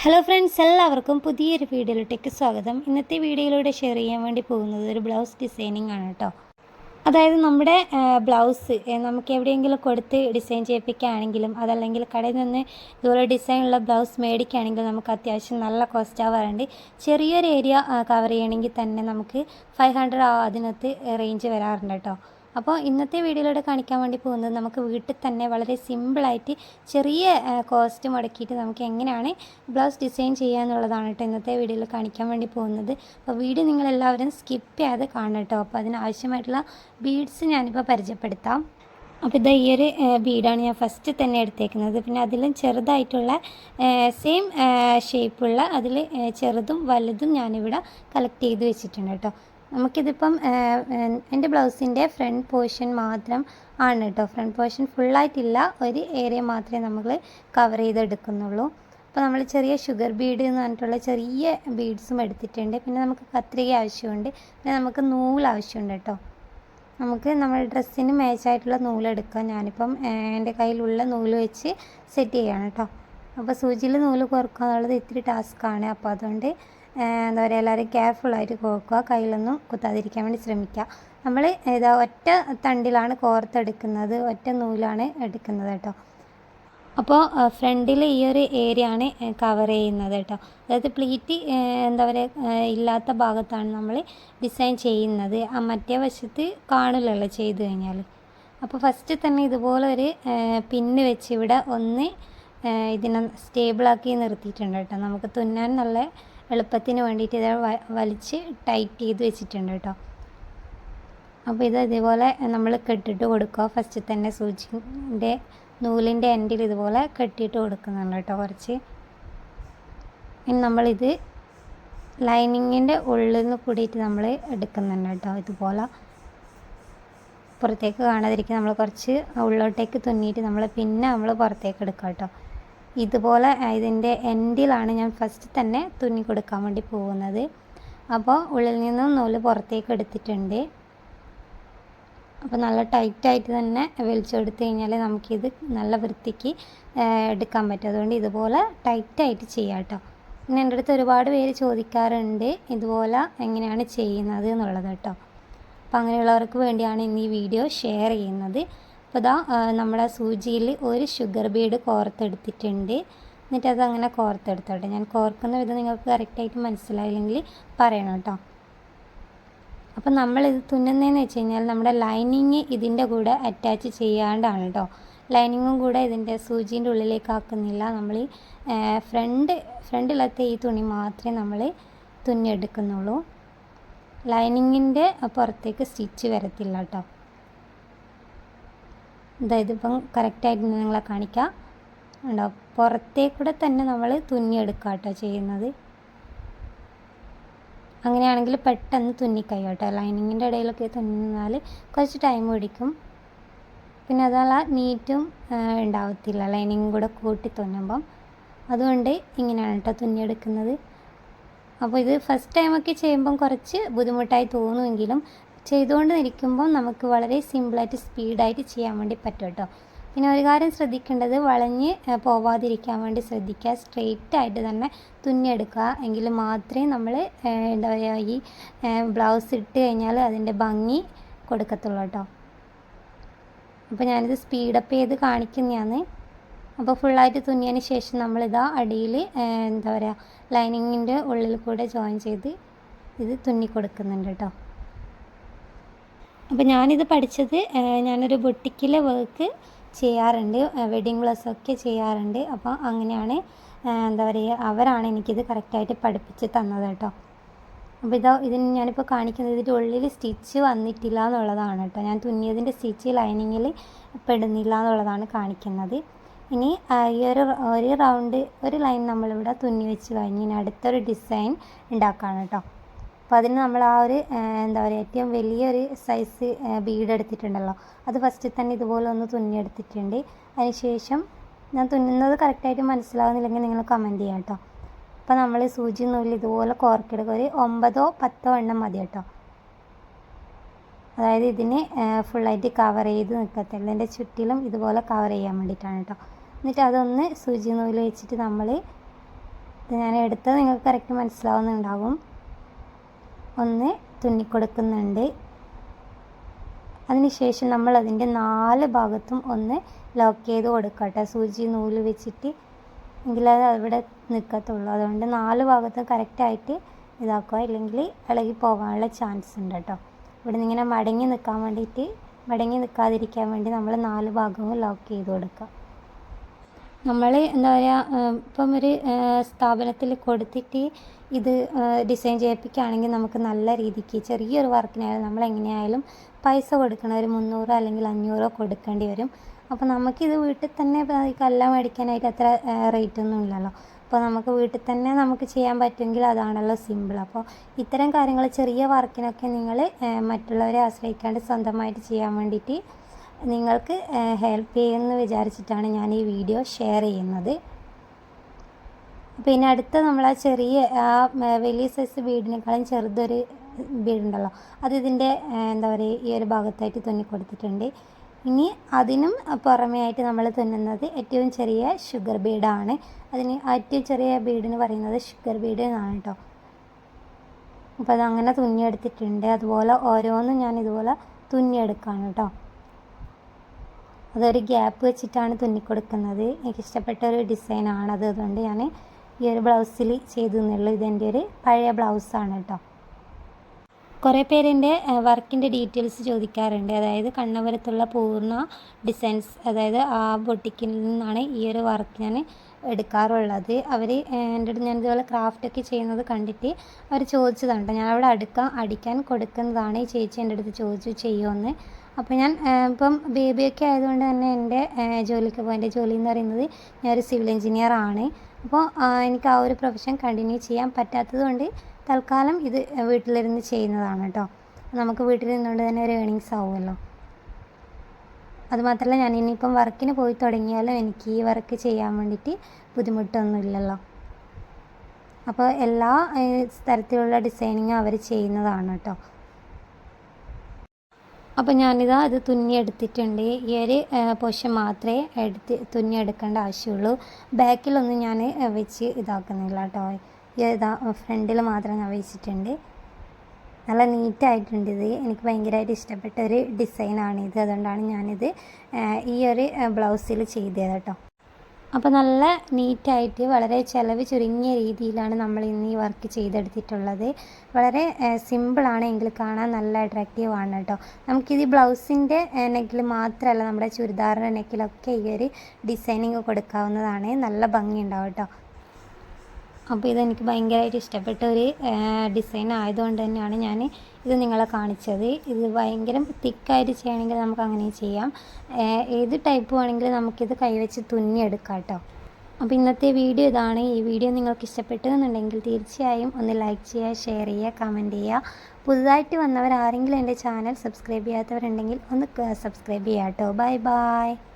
Hello friends എല്ലാവർക്കും പുതിയൊരു വീഡിയോയിലോട്ടേക്ക് സ്വാഗതം. ഇന്നത്തെ വീഡിയോയിലൂടെ ഷെയർ ചെയ്യാൻ വേണ്ടി പോകുന്നത് ഒരു ബ്ലൗസ് ഡിസൈനിങ് ആണ് കേട്ടോ അതായത് നമ്മുടെ ബ്ലൗസ് നമുക്ക് എവിടെയെങ്കിലും കൊടുത്ത് ഡിസൈൻ ചെയ്യിപ്പിക്കുകയാണെങ്കിലും അതല്ലെങ്കിൽ കടയിൽ നിന്ന് ഇതുപോലെ ഡിസൈനുള്ള ബ്ലൗസ് മേടിക്കുകയാണെങ്കിൽ നമുക്ക് അത്യാവശ്യം നല്ല കോസ്റ്റ് ആവാറുണ്ട്. ചെറിയൊരു ഏരിയ കവർ ചെയ്യണമെങ്കിൽ തന്നെ നമുക്ക് ഫൈവ് ഹൺഡ്രഡ് അതിനകത്ത് റേഞ്ച് വരാറുണ്ട് കേട്ടോ അപ്പോൾ ഇന്നത്തെ വീഡിയോയിലൂടെ കാണിക്കാൻ വേണ്ടി പോകുന്നത് നമുക്ക് വീട്ടിൽ തന്നെ വളരെ സിമ്പിളായിട്ട് ചെറിയ കോസ്റ്റ് മുടക്കിയിട്ട് നമുക്ക് എങ്ങനെയാണ് ബ്ലൗസ് ഡിസൈൻ ചെയ്യുക എന്നുള്ളതാണ് കേട്ടോ ഇന്നത്തെ വീഡിയോയിൽ കാണിക്കാൻ വേണ്ടി പോകുന്നത്. അപ്പോൾ വീഡിയോ നിങ്ങളെല്ലാവരും സ്കിപ്പ് ചെയ്യാതെ കാണണം കേട്ടോ. അപ്പോൾ അതിനാവശ്യമായിട്ടുള്ള ബീഡ്സ് ഞാനിപ്പോൾ പരിചയപ്പെടുത്താം. അപ്പോൾ ഇതാ ഈ ഒരു ബീഡാണ് ഞാൻ ഫസ്റ്റ് തന്നെ എടുത്തേക്കുന്നത്. പിന്നെ അതിലും ചെറുതായിട്ടുള്ള സെയിം ഷേപ്പുള്ള അതിൽ ചെറുതും വലുതും ഞാനിവിടെ കളക്ട് ചെയ്ത് വെച്ചിട്ടുണ്ട് കേട്ടോ. നമുക്കിതിപ്പം എന്റെ ബ്ലൗസിന്റെ ഫ്രണ്ട് പോർഷൻ മാത്രം ആണ് കേട്ടോ ഫ്രണ്ട് പോർഷൻ ഫുള്ളായിട്ടില്ല. ഒരു ഏരിയ മാത്രമേ നമ്മൾ കവർ ചെയ്തെടുക്കുന്നുള്ളൂ. അപ്പോൾ നമ്മൾ ചെറിയ ഷുഗർ ബീഡ് എന്ന് പറഞ്ഞിട്ടുള്ള ചെറിയ ബീഡ്സും എടുത്തിട്ടുണ്ട്. പിന്നെ നമുക്ക് കത്രിക ആവശ്യമുണ്ട്. പിന്നെ നമുക്ക് നൂൽ ആവശ്യമുണ്ട് കേട്ടോ നമുക്ക് നമ്മുടെ ഡ്രസ്സിന് മാച്ചായിട്ടുള്ള നൂലെടുക്കാം. ഞാനിപ്പം എന്റെ കയ്യിലുള്ള നൂൽ വെച്ച് സെറ്റ് ചെയ്യണം കേട്ടോ അപ്പോൾ സൂചിയിൽ നൂൽ കോർക്കുക. എന്നുള്ളത് ഇത്തിരി ടാസ്ക്കാണ് അപ്പോൾ അതുകൊണ്ട് എന്താ പറയുക എല്ലാവരും കെയർഫുള്ളായിട്ട് കോർക്കുക. കയ്യിലൊന്നും കുത്താതിരിക്കാൻ വേണ്ടി ശ്രമിക്കുക. നമ്മൾ ഇതാ ഒറ്റ തണ്ടിലാണ് കോർത്തെടുക്കുന്നത് ഒറ്റ നൂലാണ് എടുക്കുന്നത് കേട്ടോ. അപ്പോൾ ഫ്രണ്ടിൽ ഈ ഒരു ഏരിയ ആണ് കവർ ചെയ്യുന്നത് കേട്ടോ. അതായത് പ്ലീറ്റ് എന്താ പറയുക ഇല്ലാത്ത ഭാഗത്താണ് നമ്മൾ ഡിസൈൻ ചെയ്യുന്നത്. ആ മറ്റേ വശത്ത് കാണില്ലല്ലോ ചെയ്ത് കഴിഞ്ഞാൽ അപ്പോൾ ഫസ്റ്റ് തന്നെ ഇതുപോലെ ഒരു പിന്ന് വെച്ച് ഇവിടെ ഒന്ന് ഇതിനെ സ്റ്റേബിളാക്കി നിർത്തിയിട്ടുണ്ട് കേട്ടോ. നമുക്ക് തുന്നാൻ നല്ല എളുപ്പത്തിന് വേണ്ടിയിട്ട് ഇത് വലിച്ച് ടൈറ്റ് ചെയ്ത് വെച്ചിട്ടുണ്ട് കേട്ടോ. അപ്പോൾ ഇത് ഇതുപോലെ നമ്മൾ കെട്ടിട്ട് കൊടുക്കുക. ഫസ്റ്റ് തന്നെ സൂചിന്റെ നൂലിന്റെ എൻഡിൽ ഇതുപോലെ കെട്ടിയിട്ട് കൊടുക്കുന്നുണ്ട് കേട്ടോ കുറച്ച്. ഇനി നമ്മളിത് ലൈനിങ്ങിന്റെ ഉള്ളിൽ നിന്ന് കൂടിയിട്ട് നമ്മൾ എടുക്കുന്നുണ്ട് കേട്ടോ ഇതുപോലെ. പുറത്തേക്ക് കാണാതിരിക്കും നമ്മൾ കുറച്ച് ഉള്ളോട്ടേക്ക് തുന്നിയിട്ട് നമ്മൾ പിന്നെ നമ്മൾ പുറത്തേക്ക് എടുക്കാം കേട്ടോ. ഇതുപോലെ ഇതിന്റെ എൻഡിലാണ് ഞാൻ ഫസ്റ്റ് തന്നെ തുന്നി കൊടുക്കാൻ വേണ്ടി പോകുന്നത്. അപ്പോൾ ഉള്ളിൽ നിന്നും നൂൽ പുറത്തേക്ക് എടുത്തിട്ടുണ്ട്. അപ്പോൾ നല്ല ടൈറ്റായിട്ട് തന്നെ വലിച്ചെടുത്ത് കഴിഞ്ഞാൽ നമുക്കിത് നല്ല വൃത്തിക്ക് എടുക്കാൻ പറ്റും. അതുകൊണ്ട് ഇതുപോലെ ടൈറ്റായിട്ട് ചെയ്യാം കേട്ടോ. പിന്നെ എന്റെ അടുത്ത് ഒരുപാട് പേര് ചോദിക്കാറുണ്ട് ഇതുപോലെ എങ്ങനെയാണ് ചെയ്യുന്നത്? എന്നുള്ളത് കേട്ടോ. അപ്പോൾ അങ്ങനെയുള്ളവർക്ക് വേണ്ടിയാണ് ഇന്ന് ഈ വീഡിയോ ഷെയർ ചെയ്യുന്നത്. അപ്പോൾ ഇതാ നമ്മുടെ സൂചിയിൽ ഒരു ഷുഗർ ബീഡ് കോർത്തെടുത്തിട്ടുണ്ട്. എന്നിട്ട് അതങ്ങനെ കോർത്തെടുത്തോട്ടെ. ഞാൻ കോർക്കുന്ന വിധം നിങ്ങൾക്ക് കറക്റ്റായിട്ട് മനസ്സിലായില്ലെങ്കിൽ പറയണം കേട്ടോ അപ്പം നമ്മളിത് തുന്നുന്നതെന്ന് വെച്ച് കഴിഞ്ഞാൽ നമ്മുടെ ലൈനിങ് ഇതിന്റെ കൂടെ അറ്റാച്ച് ചെയ്യാണ്ടാണ് കേട്ടോ ലൈനിങ്ങും കൂടെ ഇതിന്റെ സൂചീന്റെ ഉള്ളിലേക്ക് ആക്കുന്നില്ല. നമ്മൾ ഈ ഫ്രണ്ട് ഫ്രണ്ടിലത്തെ ഈ തുണി മാത്രമേ നമ്മൾ തുന്നിയെടുക്കുന്നുള്ളൂ. ലൈനിങ്ങിന്റെ പുറത്തേക്ക് സ്റ്റിച്ച് വരത്തില്ല കേട്ടോ അതായത് ഇപ്പം കറക്റ്റായിട്ട് നിങ്ങളെ കാണിക്കാം. ഉണ്ടോ പുറത്തേക്കൂടെ തന്നെ നമ്മൾ തുന്നിയെടുക്കുക കേട്ടോ ചെയ്യുന്നത്. അങ്ങനെയാണെങ്കിൽ പെട്ടെന്ന് തുന്നിക്കഴിയും കേട്ടോ. ലൈനിങ്ങിന്റെ ഇടയിലൊക്കെ തുന്നാൽ കുറച്ച് ടൈം പിടിക്കും. പിന്നെ അതല്ല നീറ്റും ഉണ്ടാവത്തില്ല. ലൈനിങ്ങും കൂടെ കൂട്ടി തുന്നുമ്പം. അതുകൊണ്ട് ഇങ്ങനെയാണ് കേട്ടോ തുന്നിയെടുക്കുന്നത്. അപ്പോൾ ഇത് ഫസ്റ്റ് ടൈമൊക്കെ ചെയ്യുമ്പം കുറച്ച് ബുദ്ധിമുട്ടായി തോന്നുമെങ്കിലും ചെയ്തുകൊണ്ട് ഇരിക്കുമ്പോൾ നമുക്ക് വളരെ സിമ്പിളായിട്ട് സ്പീഡായിട്ട് ചെയ്യാൻ വേണ്ടി പറ്റും കേട്ടോ. പിന്നെ ഒരു കാര്യം ശ്രദ്ധിക്കേണ്ടത് വളഞ്ഞ് പോവാതിരിക്കാൻ വേണ്ടി ശ്രദ്ധിക്കുക. സ്ട്രെയിറ്റ് ആയിട്ട് തന്നെ തുന്നിയെടുക്കുക എങ്കിൽ മാത്രമേ നമ്മൾ എന്താ പറയുക ഈ ബ്ലൗസ് ഇട്ട് കഴിഞ്ഞാൽ അതിന്റെ ഭംഗി കൊടുക്കത്തുള്ളൂ കേട്ടോ. അപ്പോൾ ഞാനിത് സ്പീഡപ്പ് ചെയ്ത് കാണിക്കുന്നതാണ്. അപ്പോൾ ഫുള്ളായിട്ട് തുന്നിയതിന് ശേഷം നമ്മളിതാ അടിയിൽ എന്താ പറയുക ലൈനിങ്ങിന്റെ ഉള്ളിൽ കൂടെ ജോയിൻ ചെയ്ത് ഇത് തുന്നി കൊടുക്കുന്നുണ്ട് കേട്ടോ. അപ്പോൾ ഞാനിത് പഠിച്ചത് ഞാനൊരു ബൊട്ടിക്കിലെ വർക്ക് ചെയ്യാറുണ്ട് വെഡിങ് ബ്ലൗസൊക്കെ ചെയ്യാറുണ്ട്. അപ്പോൾ അങ്ങനെയാണ് എന്താ പറയുക അവരാണ് എനിക്കിത് കറക്റ്റായിട്ട് പഠിപ്പിച്ച് തന്നത് കേട്ടോ. അപ്പോൾ ഇതാ ഇതിന് ഞാനിപ്പോൾ കാണിക്കുന്നത് ഇതിന്റെ ഉള്ളിൽ സ്റ്റിച്ച് വന്നിട്ടില്ല എന്നുള്ളതാണ് കേട്ടോ. ഞാൻ തുന്നിയതിന്റെ സ്റ്റിച്ച് ലൈനിങ്ങിൽ പെടുന്നില്ല എന്നുള്ളതാണ് കാണിക്കുന്നത്. ഇനി ഈ ഒരു ഒരു റൗണ്ട് ഒരു ലൈൻ നമ്മളിവിടെ തുന്നി വെച്ച് കഴിഞ്ഞ് ഇനി അടുത്തൊരു ഡിസൈൻ ഉണ്ടാക്കുകയാണ് കേട്ടോ. അപ്പോൾ അതിന് നമ്മൾ ആ ഒരു എന്താ പറയുക ഏറ്റവും വലിയൊരു സൈസ് ബീഡ് എടുത്തിട്ടുണ്ടല്ലോ അത് ഫസ്റ്റ് തന്നെ ഇതുപോലെ ഒന്ന് തുന്നിയെടുത്തിട്ടുണ്ട്. അതിനുശേഷം ഞാൻ തുന്നുന്നത് കറക്റ്റായിട്ട് മനസ്സിലാവുന്നില്ലെങ്കിൽ നിങ്ങൾ കമന്റ് ചെയ്യാം കേട്ടോ. അപ്പോൾ നമ്മൾ സൂചി നൂൽ ഇതുപോലെ കോർക്കെടുക്കുക ഒരു ഒമ്പതോ പത്തോ എണ്ണം മതി കേട്ടോ. അതായത് ഇതിനെ ഫുള്ളായിട്ട് കവർ ചെയ്ത് നിൽക്കത്തില്ല. എന്റെ ചുറ്റിലും ഇതുപോലെ കവർ ചെയ്യാൻ വേണ്ടിയിട്ടാണ് കേട്ടോ. എന്നിട്ട് അതൊന്ന് സൂചി നൂൽ വെച്ചിട്ട് നമ്മൾ ഞാൻ എടുത്തത് നിങ്ങൾക്ക് കറക്റ്റ് മനസ്സിലാവുന്നുണ്ടാകും ഒന്ന് തുന്നിക്കൊടുക്കുന്നുണ്ട്. അതിനുശേഷം നമ്മൾ അതിന്റെ നാല് ഭാഗത്തും ഒന്ന് ലോക്ക് ചെയ്ത് കൊടുക്കട്ടെ. സൂചി നൂൽ വെച്ചിട്ട് എങ്കിലത് അവിടെ നിൽക്കത്തുള്ളൂ അതുകൊണ്ട് നാല് ഭാഗത്തും കറക്റ്റായിട്ട് ഇതാക്കുക. ഇല്ലെങ്കിൽ ഇളകി പോകാനുള്ള ചാൻസ് ഉണ്ട് കേട്ടോ. ഇവിടെ നിന്ന് ഇങ്ങനെ മടങ്ങി നിൽക്കാൻ വേണ്ടിയിട്ട് മടങ്ങി നിൽക്കാതിരിക്കാൻ വേണ്ടി നമ്മൾ നാല് ഭാഗവും ലോക്ക് ചെയ്ത് കൊടുക്കുക. നമ്മൾ എന്താ പറയുക ഇപ്പം ഒരു സ്ഥാപനത്തിൽ കൊടുത്തിട്ട് ഇത് ഡിസൈൻ ചെയ്യിപ്പിക്കുകയാണെങ്കിൽ നമുക്ക് നല്ല രീതിക്ക് ചെറിയൊരു വർക്കിനായാലും നമ്മൾ എങ്ങനെയായാലും പൈസ കൊടുക്കണം. ഒരു മുന്നൂറോ അല്ലെങ്കിൽ അഞ്ഞൂറോ കൊടുക്കേണ്ടി വരും. അപ്പോൾ നമുക്കിത് വീട്ടിൽ തന്നെ കല്ല മേടിക്കാനായിട്ട് അത്ര റേറ്റ് ഒന്നും ഇല്ലല്ലോ. അപ്പോൾ നമുക്ക് വീട്ടിൽ തന്നെ നമുക്ക് ചെയ്യാൻ പറ്റുമെങ്കിൽ അതാണല്ലോ സിമ്പിൾ. അപ്പോൾ ഇത്തരം കാര്യങ്ങൾ ചെറിയ വർക്കിനൊക്കെ നിങ്ങൾ മറ്റുള്ളവരെ ആശ്രയിക്കാണ്ട് സ്വന്തമായിട്ട് ചെയ്യാൻ വേണ്ടിയിട്ട് നിങ്ങൾക്ക് ഹെൽപ്പ് ചെയ്യുമെന്ന് വിചാരിച്ചിട്ടാണ് ഞാൻ ഈ വീഡിയോ ഷെയർ ചെയ്യുന്നത്. പിന്നെ അടുത്ത നമ്മൾ ആ ചെറിയ ആ വലിയ സൈസ് ബീഡിനേക്കാളും ചെറുതൊരു ബീഡുണ്ടല്ലോ അത് ഇതിന്റെ എന്താ പറയുക ഈ ഒരു ഭാഗത്തായിട്ട് തുന്നി കൊടുത്തിട്ടുണ്ട് ഇനി അതിനും പുറമേ ആയിട്ട് നമ്മൾ തുന്നുന്നത് ഏറ്റവും ചെറിയ ഷുഗർ ബീഡാണ് അതിന് ഏറ്റവും ചെറിയ ബീഡെന്ന് പറയുന്നത് ഷുഗർ ബീഡ് എന്നാണ് കേട്ടോ അപ്പോൾ അതങ്ങനെ തുന്നിയെടുത്തിട്ടുണ്ട്. അതുപോലെ ഓരോന്നും ഞാൻ ഇതുപോലെ തുന്നിയെടുക്കുകയാണ് കേട്ടോ അതൊരു ഗ്യാപ്പ് വെച്ചിട്ടാണ് തുന്നിക്കൊടുക്കുന്നത്. എനിക്ക് ഇഷ്ടപ്പെട്ട ഒരു ഡിസൈനാണ് അത് അതുകൊണ്ട് ഞാൻ ഈ ഒരു ബ്ലൗസിൽ ചെയ്തു എന്നുള്ളൂ ഇതെന്റെ ഒരു പഴയ ബ്ലൗസാണ് കേട്ടോ. കുറേ പേരെന്റെ വർക്കിന്റെ ഡീറ്റെയിൽസ് ചോദിക്കാറുണ്ട്. അതായത് കണ്ണപുരത്തുള്ള പൂർണ ഡിസൈൻസ് അതായത് ആ ബൊട്ടിക്കിൽ നിന്നാണ് ഈ ഒരു വർക്ക് ഞാൻ എടുക്കാറുള്ളത്. അവർ എന്റെ അടുത്ത് ഞാൻ ഇതുപോലെ ക്രാഫ്റ്റൊക്കെ ചെയ്യുന്നത് കണ്ടിട്ട് അവർ ചോദിച്ചതാണ് ഞാൻ അവിടെ അടുക്കാൻ അടിക്കാൻ കൊടുക്കുന്നതാണ് ഈ ചേച്ചി എന്റെ അടുത്ത് ചോദിച്ചു ചെയ്യുമെന്ന് അപ്പോൾ ഞാൻ ഇപ്പം ബേബിയൊക്കെ ആയതുകൊണ്ട് തന്നെ എന്റെ ജോലിക്ക് പോകും എന്റെ ജോലി എന്ന് പറയുന്നത് ഞാനൊരു സിവിൽ എഞ്ചിനീയർ ആണ്. അപ്പോൾ എനിക്ക് ആ ഒരു പ്രൊഫഷൻ കണ്ടിന്യൂ ചെയ്യാൻ പറ്റാത്തത് കൊണ്ട് തൽക്കാലം ഇത് വീട്ടിലിരുന്ന് ചെയ്യുന്നതാണ് കേട്ടോ നമുക്ക് വീട്ടിൽ തന്നെ ഒരു ഏണിങ്സ് ആവുമല്ലോ. അതുമാത്രമല്ല ഞാൻ ഇനിയിപ്പം വർക്കിന് പോയി തുടങ്ങിയാലും എനിക്ക് ഈ വർക്ക് ചെയ്യാൻ വേണ്ടിയിട്ട് ബുദ്ധിമുട്ടൊന്നുമില്ലല്ലോ. അപ്പോൾ എല്ലാ തരത്തിലുള്ള ഡിസൈനിങ്ങും അവർ ചെയ്യുന്നതാണ് കേട്ടോ അപ്പോൾ ഞാനിതാ ഇത് തുന്നിയെടുത്തിട്ടുണ്ട് ഈ ഒരു പോഷൻ മാത്രമേ എടുത്ത് തുന്നിയെടുക്കേണ്ട ആവശ്യമുള്ളൂ. ബാക്കിലൊന്നും ഞാൻ വെച്ച് ഇതാക്കുന്നില്ല കേട്ടോ ഫ്രണ്ടിൽ മാത്രം ഞാൻ വെച്ചിട്ടുണ്ട്. നല്ല നീറ്റായിട്ടുണ്ട് ഇത്. എനിക്ക് ഭയങ്കരമായിട്ട് ഇഷ്ടപ്പെട്ട ഒരു ഡിസൈനാണിത്. അതുകൊണ്ടാണ് ഞാനിത് ഈ ഒരു ബ്ലൗസിൽ ചെയ്തത് കേട്ടോ. അപ്പോൾ നല്ല നീറ്റായിട്ട് വളരെ ചിലവ് ചുരുങ്ങിയ രീതിയിലാണ് നമ്മൾ ഇന്ന് ഈ വർക്ക് ചെയ്തെടുത്തിട്ടുള്ളത്. വളരെ സിമ്പിളാണ് എങ്കിൽ കാണാൻ നല്ല അട്രാക്റ്റീവ് ആണ് കേട്ടോ. നമുക്കിത് ബ്ലൗസിന്റെ നെക്കിൽ മാത്രമല്ല നമ്മുടെ ചുരിദാറിന്റെ നെക്കിലൊക്കെ ഈ ഒരു ഡിസൈനിങ് കൊടുക്കാവുന്നതാണ്. നല്ല ഭംഗി ഉണ്ടാവും കേട്ടോ. അപ്പോൾ ഇതെനിക്ക് ഭയങ്കരമായിട്ട് ഇഷ്ടപ്പെട്ട ഒരു ഡിസൈൻ ആയതുകൊണ്ട് തന്നെയാണ് ഞാൻ ഇത് നിങ്ങളെ കാണിച്ചത്. ഇത് ഭയങ്കര തിക്കായിട്ട് ചെയ്യണമെങ്കിൽ നമുക്ക് അങ്ങനെ ചെയ്യാം. ഏത് ടൈപ്പ് വേണമെങ്കിലും നമുക്കിത് കൈവച്ച് തുന്നിയെടുക്കാം കേട്ടോ. അപ്പോൾ ഇന്നത്തെ വീഡിയോ ഇതാണ്. ഈ വീഡിയോ നിങ്ങൾക്ക് ഇഷ്ടപ്പെട്ടെന്നുണ്ടെങ്കിൽ തീർച്ചയായും ഒന്ന് ലൈക്ക് ചെയ്യുക ഷെയർ ചെയ്യുക കമന്റ് ചെയ്യുക. പുതുതായിട്ട് വന്നവർ ആരെങ്കിലും എന്റെ ചാനൽ സബ്സ്ക്രൈബ് ചെയ്യാത്തവരുണ്ടെങ്കിൽ ഒന്ന് സബ്സ്ക്രൈബ് ചെയ്യാം കേട്ടോ. Bye bye